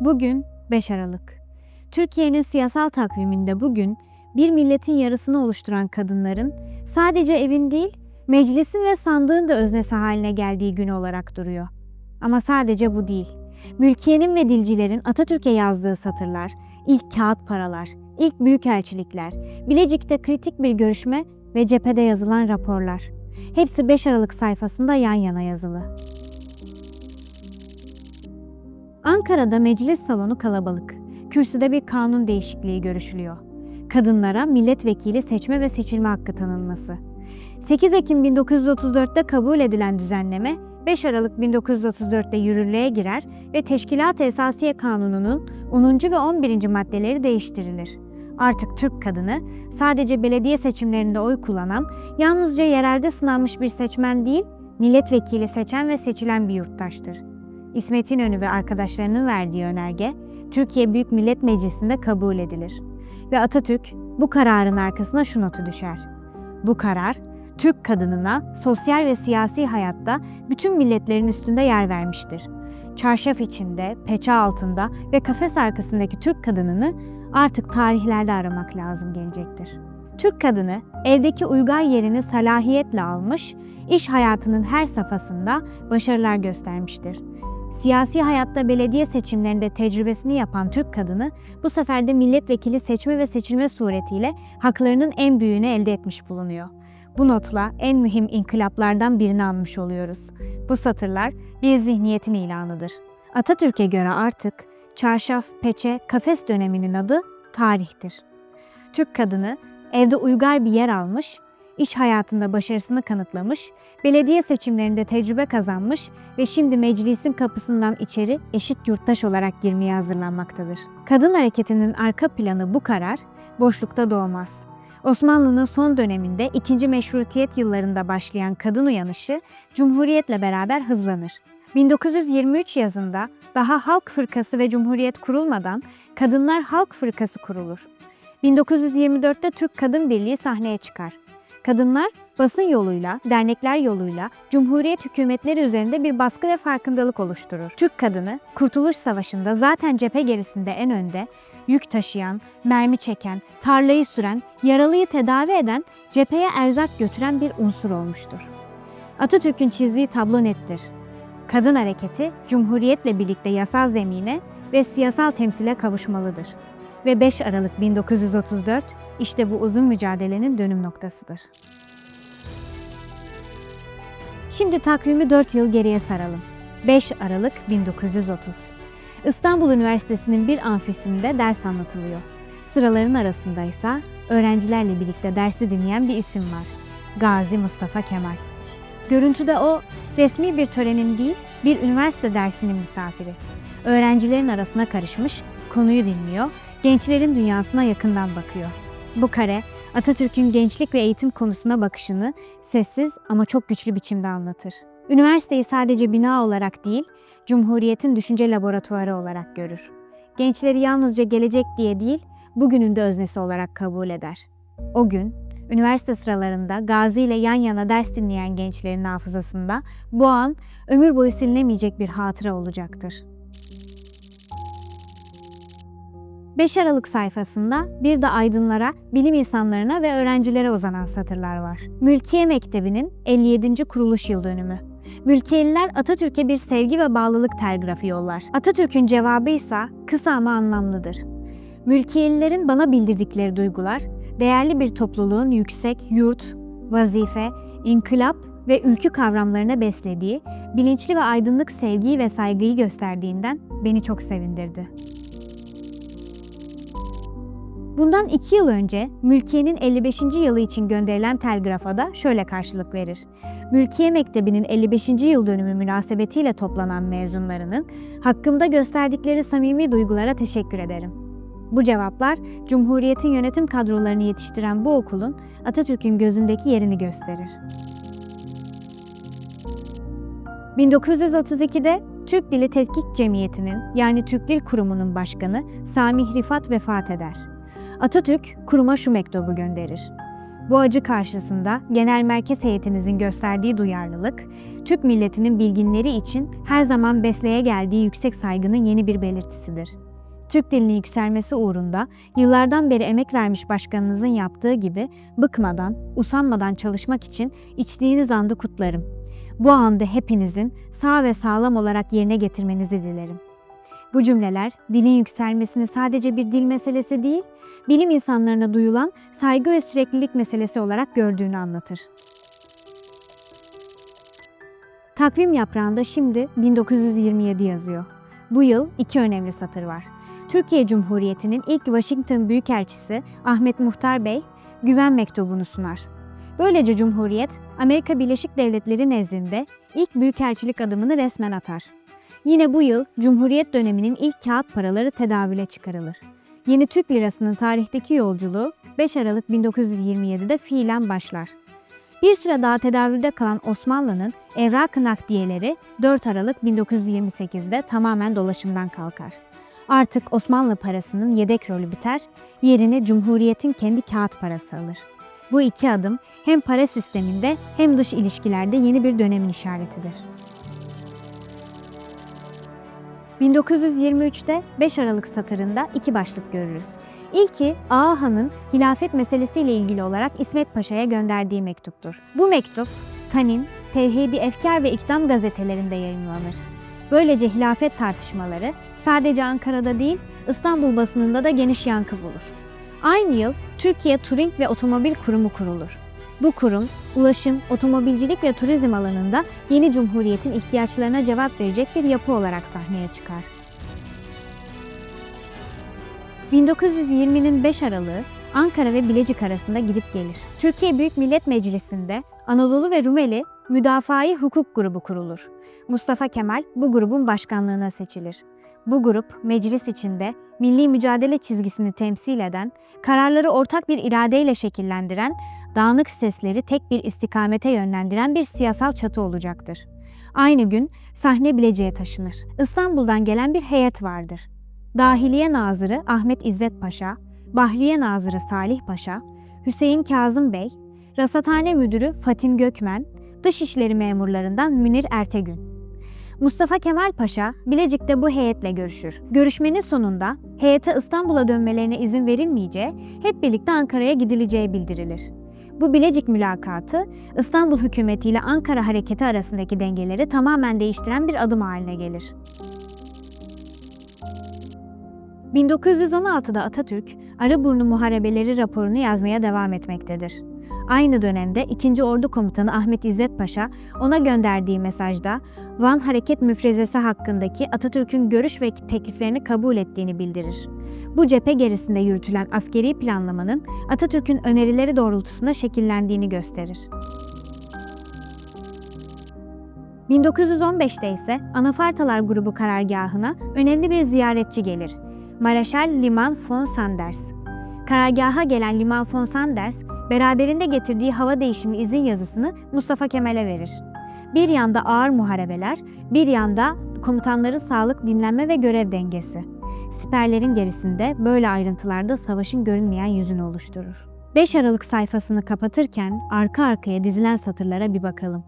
Bugün 5 Aralık. Türkiye'nin siyasal takviminde bugün bir milletin yarısını oluşturan kadınların sadece evin değil, meclisin ve sandığın da öznesi haline geldiği gün olarak duruyor. Ama sadece bu değil. Mülkiyenin ve dilcilerin Atatürk'e yazdığı satırlar, ilk kağıt paralar, ilk büyükelçilikler, Bilecik'te kritik bir görüşme ve cephede yazılan raporlar. Hepsi 5 Aralık sayfasında yan yana yazılı. Ankara'da meclis salonu kalabalık. Kürsüde bir kanun değişikliği görüşülüyor. Kadınlara milletvekili seçme ve seçilme hakkı tanınması. 8 Ekim 1934'te kabul edilen düzenleme 5 Aralık 1934'te yürürlüğe girer ve Teşkilat Esasiye Kanunu'nun 10. ve 11. maddeleri değiştirilir. Artık Türk kadını sadece belediye seçimlerinde oy kullanan, yalnızca yerelde sınanmış bir seçmen değil, milletvekili seçen ve seçilen bir yurttaştır. İsmet İnönü ve arkadaşlarının verdiği önerge, Türkiye Büyük Millet Meclisi'nde kabul edilir. Ve Atatürk bu kararın arkasına şu notu düşer. Bu karar, Türk kadınına sosyal ve siyasi hayatta bütün milletlerin üstünde yer vermiştir. Çarşaf içinde, peçe altında ve kafes arkasındaki Türk kadınını artık tarihlerde aramak lazım gelecektir. Türk kadını evdeki uygar yerini salahiyetle almış, iş hayatının her safhasında başarılar göstermiştir. Siyasi hayatta belediye seçimlerinde tecrübesini yapan Türk kadını bu sefer de milletvekili seçme ve seçilme suretiyle haklarının en büyüğünü elde etmiş bulunuyor. Bu notla en mühim inkılaplardan birini anmış oluyoruz. Bu satırlar bir zihniyetin ilanıdır. Atatürk'e göre artık çarşaf, peçe, kafes döneminin adı tarihtir. Türk kadını evde uygar bir yer almış, iş hayatında başarısını kanıtlamış, belediye seçimlerinde tecrübe kazanmış ve şimdi meclisin kapısından içeri eşit yurttaş olarak girmeye hazırlanmaktadır. Kadın hareketinin arka planı bu karar boşlukta doğmaz. Osmanlı'nın son döneminde ikinci meşrutiyet yıllarında başlayan kadın uyanışı Cumhuriyet'le beraber hızlanır. 1923 yazında daha Halk Fırkası ve Cumhuriyet kurulmadan Kadınlar Halk Fırkası kurulur. 1924'te Türk Kadın Birliği sahneye çıkar. Kadınlar basın yoluyla, dernekler yoluyla Cumhuriyet hükümetleri üzerinde bir baskı ve farkındalık oluşturur. Türk kadını Kurtuluş Savaşı'nda zaten cephe gerisinde en önde, yük taşıyan, mermi çeken, tarlayı süren, yaralıyı tedavi eden, cepheye erzak götüren bir unsur olmuştur. Atatürk'ün çizdiği tablo nettir. Kadın hareketi Cumhuriyetle birlikte yasal zemine ve siyasal temsile kavuşmalıdır. Ve 5 Aralık 1934 işte bu uzun mücadelenin dönüm noktasıdır. Şimdi takvimi 4 yıl geriye saralım. 5 Aralık 1930. İstanbul Üniversitesi'nin bir amfisinde ders anlatılıyor. Sıraların arasında ise öğrencilerle birlikte dersi dinleyen bir isim var. Gazi Mustafa Kemal. Görüntüde o resmi bir törenin değil, bir üniversite dersinin misafiri. Öğrencilerin arasına karışmış, konuyu dinliyor, gençlerin dünyasına yakından bakıyor. Bu kare Atatürk'ün gençlik ve eğitim konusuna bakışını sessiz ama çok güçlü biçimde anlatır. Üniversiteyi sadece bina olarak değil, Cumhuriyet'in düşünce laboratuvarı olarak görür. Gençleri yalnızca gelecek diye değil, bugünün de öznesi olarak kabul eder. O gün, üniversite sıralarında Gazi ile yan yana ders dinleyen gençlerin hafızasında bu an ömür boyu silinemeyecek bir hatıra olacaktır. 5 Aralık sayfasında bir de aydınlara, bilim insanlarına ve öğrencilere uzanan satırlar var. Mülkiye Mektebi'nin 57. kuruluş yıl dönümü. Mülkiyeliler Atatürk'e bir sevgi ve bağlılık telgrafı yollar. Atatürk'ün cevabı ise kısa ama anlamlıdır. Mülkiyelilerin bana bildirdikleri duygular, değerli bir topluluğun yüksek yurt, vazife, inkılap ve ülkü kavramlarına beslediği, bilinçli ve aydınlık sevgiyi ve saygıyı gösterdiğinden beni çok sevindirdi. Bundan iki yıl önce Mülkiye'nin 55. yılı için gönderilen telgrafa da şöyle karşılık verir. Mülkiye Mektebi'nin 55. yıl dönümü münasebetiyle toplanan mezunlarının hakkımda gösterdikleri samimi duygulara teşekkür ederim. Bu cevaplar Cumhuriyet'in yönetim kadrolarını yetiştiren bu okulun Atatürk'ün gözündeki yerini gösterir. 1932'de Türk Dili Tetkik Cemiyeti'nin yani Türk Dil Kurumu'nun başkanı Samih Rifat vefat eder. Atatürk kuruma şu mektubu gönderir. Bu acı karşısında genel merkez heyetinizin gösterdiği duyarlılık, Türk milletinin bilginleri için her zaman besleye geldiği yüksek saygının yeni bir belirtisidir. Türk dilinin yükselmesi uğrunda yıllardan beri emek vermiş başkanınızın yaptığı gibi bıkmadan, usanmadan çalışmak için içtiğiniz andı kutlarım. Bu anda hepinizin sağ ve sağlam olarak yerine getirmenizi dilerim. Bu cümleler dilin yükselmesini sadece bir dil meselesi değil, bilim insanlarına duyulan saygı ve süreklilik meselesi olarak gördüğünü anlatır. Takvim yaprağında şimdi 1927 yazıyor. Bu yıl iki önemli satır var. Türkiye Cumhuriyeti'nin ilk Washington Büyükelçisi Ahmet Muhtar Bey güven mektubunu sunar. Böylece Cumhuriyet, Amerika Birleşik Devletleri nezdinde ilk büyükelçilik adımını resmen atar. Yine bu yıl Cumhuriyet döneminin ilk kağıt paraları tedavüle çıkarılır. Yeni Türk lirasının tarihteki yolculuğu 5 Aralık 1927'de fiilen başlar. Bir süre daha tedavülde kalan Osmanlı'nın evrak-ı nakdiyeleri 4 Aralık 1928'de tamamen dolaşımdan kalkar. Artık Osmanlı parasının yedek rolü biter, yerini Cumhuriyet'in kendi kağıt parası alır. Bu iki adım hem para sisteminde hem dış ilişkilerde yeni bir dönemin işaretidir. 1923'te 5 Aralık satırında iki başlık görürüz. İlki Ağa Han'ın hilafet meselesiyle ilgili olarak İsmet Paşa'ya gönderdiği mektuptur. Bu mektup Tanin, Tevhidi Efkar ve İkdam gazetelerinde yayınlanır. Böylece hilafet tartışmaları sadece Ankara'da değil İstanbul basınında da geniş yankı bulur. Aynı yıl Türkiye Turing ve Otomobil Kurumu kurulur. Bu kurum, ulaşım, otomobilcilik ve turizm alanında yeni cumhuriyetin ihtiyaçlarına cevap verecek bir yapı olarak sahneye çıkar. 1920'nin 5 Aralığı Ankara ve Bilecik arasında gidip gelir. Türkiye Büyük Millet Meclisi'nde Anadolu ve Rumeli Müdafai Hukuk Grubu kurulur. Mustafa Kemal bu grubun başkanlığına seçilir. Bu grup meclis içinde milli mücadele çizgisini temsil eden, kararları ortak bir iradeyle şekillendiren, dağınık sesleri tek bir istikamete yönlendiren bir siyasal çatı olacaktır. Aynı gün sahne Bilecik'e taşınır. İstanbul'dan gelen bir heyet vardır. Dahiliye Nazırı Ahmet İzzet Paşa, Bahriye Nazırı Salih Paşa, Hüseyin Kazım Bey, Rasathane Müdürü Fatin Gökmen, Dışişleri memurlarından Münir Ertegün. Mustafa Kemal Paşa Bilecik'te bu heyetle görüşür. Görüşmenin sonunda heyete İstanbul'a dönmelerine izin verilmeyeceği, hep birlikte Ankara'ya gidileceği bildirilir. Bu Bilecik mülakatı İstanbul hükümeti ile Ankara hareketi arasındaki dengeleri tamamen değiştiren bir adım haline gelir. 1916'da Atatürk, Arıburnu Muharebeleri raporunu yazmaya devam etmektedir. Aynı dönemde 2. Ordu Komutanı Ahmet İzzet Paşa ona gönderdiği mesajda Van Hareket Müfrezesi hakkındaki Atatürk'ün görüş ve tekliflerini kabul ettiğini bildirir. Bu cephe gerisinde yürütülen askeri planlamanın Atatürk'ün önerileri doğrultusunda şekillendiğini gösterir. 1915'te ise Anafartalar grubu karargahına önemli bir ziyaretçi gelir. Mareşal Liman von Sanders. Karargaha gelen Liman von Sanders, beraberinde getirdiği hava değişimi izin yazısını Mustafa Kemal'e verir. Bir yanda ağır muharebeler, bir yanda komutanların sağlık, dinlenme ve görev dengesi. Siperlerin gerisinde böyle ayrıntılarda savaşın görünmeyen yüzünü oluşturur. 5 Aralık sayfasını kapatırken arka arkaya dizilen satırlara bir bakalım.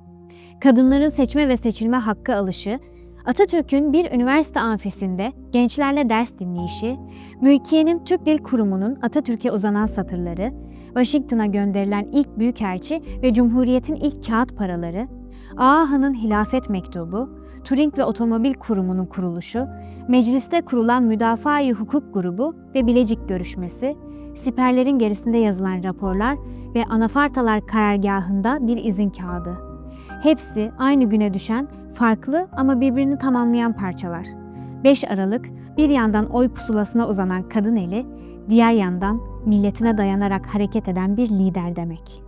Kadınların seçme ve seçilme hakkı alışı, Atatürk'ün bir üniversite amfisinde gençlerle ders dinleyişi, Mülkiye'nin Türk Dil Kurumu'nun Atatürk'e uzanan satırları, Washington'a gönderilen ilk büyükelçi ve Cumhuriyet'in ilk kağıt paraları, Ağahan'ın hilafet mektubu, Turing ve Otomobil Kurumu'nun kuruluşu, mecliste kurulan Müdafaa-i Hukuk Grubu ve Bilecik görüşmesi, siperlerin gerisinde yazılan raporlar ve anafartalar karargahında bir izin kağıdı. Hepsi aynı güne düşen farklı ama birbirini tamamlayan parçalar. 5 Aralık bir yandan oy pusulasına uzanan kadın eli, diğer yandan milletine dayanarak hareket eden bir lider demek.